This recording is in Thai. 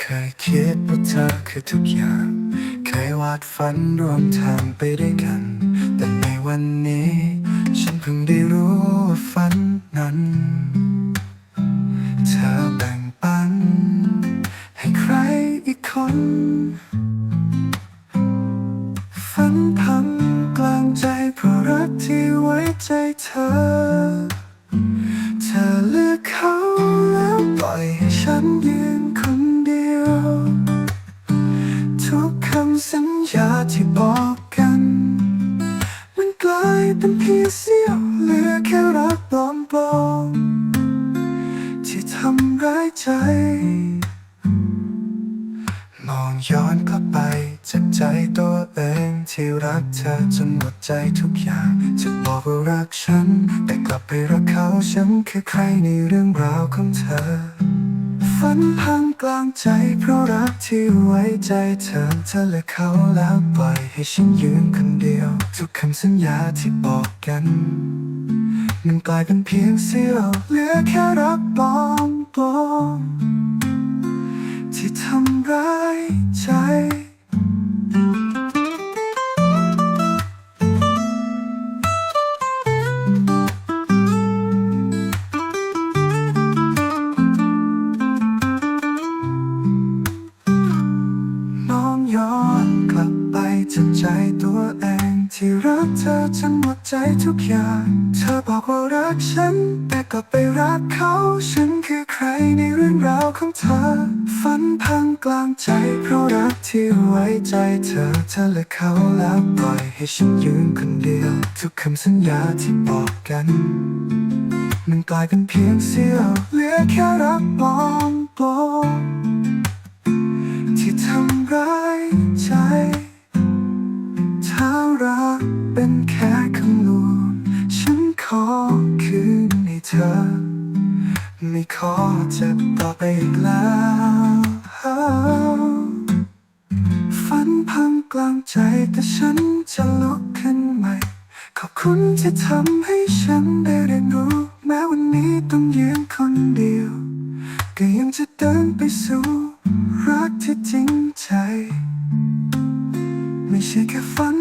เคยคิดว่าเธอคือทุกอย่าง เคยวาดฝันรวมทางไปด้วยกัน แต่ในวันนี้ ฝันพังกลางใจเพราะรักที่ไว้ใจเธอ เธอเลือกเขาแล้วปล่อยให้ฉันยืนคนเดียว ทุกคำสัญญาที่บอกกัน มันกลายเป็นเพียงเสี้ยวเหลือแค่รักปลอมๆที่ทำร้ายใจ องย้อนกลับไปจ็บใจตัวเองที่รักเธอจนหมดใจทุกอย่าง จะบอกว่ารักฉัน แต่กลับไปรักเขาฉันคือใครในเรื่องราวของเธอ ฝันพังกลางใจเพราะรักที่ไว้ใจเธอเธอและเขาแล้วปล่อยให้ฉันยืนคนเดียว ทุกคำสัญญาที่บอกกันมันกลายเป็นเพียงเสี้ยวเหลือแค่รักปลอมปลอม ตัวเองที่รักเธอจนหมดใจทุกอย่าง เธอบอกว่ารักฉัน แต่กลับไปรักเขา ฉันคือใครในเรื่องราวของเธอ ฝันพังกลางใจ เพราะรักที่ไว้ใจเธอ เธอและเขาแล้วปล่อยให้ฉันยืนคนเดียว ทุกคำสัญญาที่บอกกัน มันกลายเป็นเพียงเสี้ยวเหลือแค่รักปลอมปลอม อ ไม่ขอเจ็บต่อไปอีกแล้ว ฝันพังกลางใจแต่ฉันจะลุกขึ้นใหม่ ขอบคุณที่ทำให้ฉันได้เรียนรู้ แม้วันนี้ต้องยืนคนเดียว ก็ยังจะเดินไปสู่รักที่จริงใจ ไม่ใช่แค่ฝัน